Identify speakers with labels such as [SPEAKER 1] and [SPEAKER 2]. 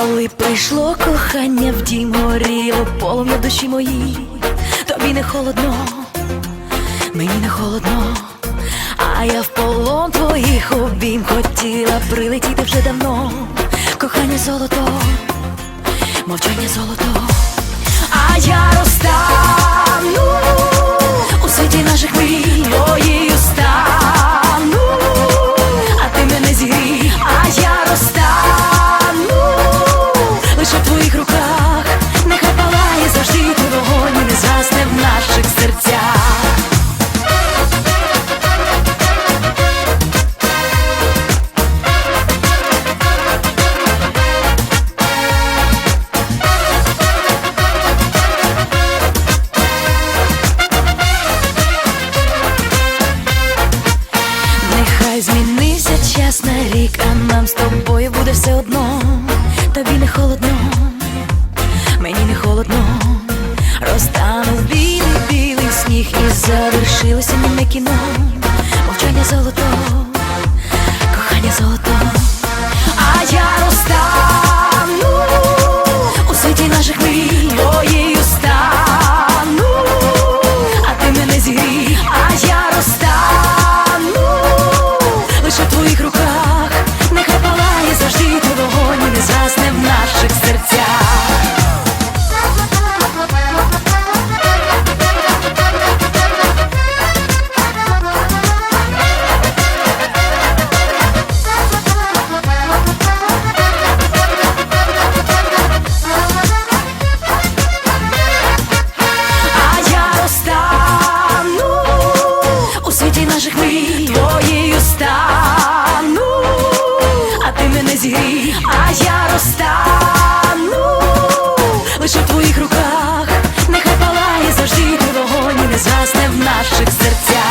[SPEAKER 1] Прийшло кохання в дім, горіло полум'я душі моїй. Тобі не холодно, мені не холодно, а я в полон твоїх обійм хотіла прилетіти вже давно. Кохання золото, мовчання золото, а я розтану змінився на рік, а нам з тобою буде все одно. Тобі не холодно, мені не холодно. Розтанув білий білий сніг і завершилося німе кіно. Мовчання золото, руках, нехай палає завжди твій вогонь і не згасне в наших серцях а я розтану лише в твоїх руках, нехай палає завжди, ти вогонь і не згасне в наших серцях.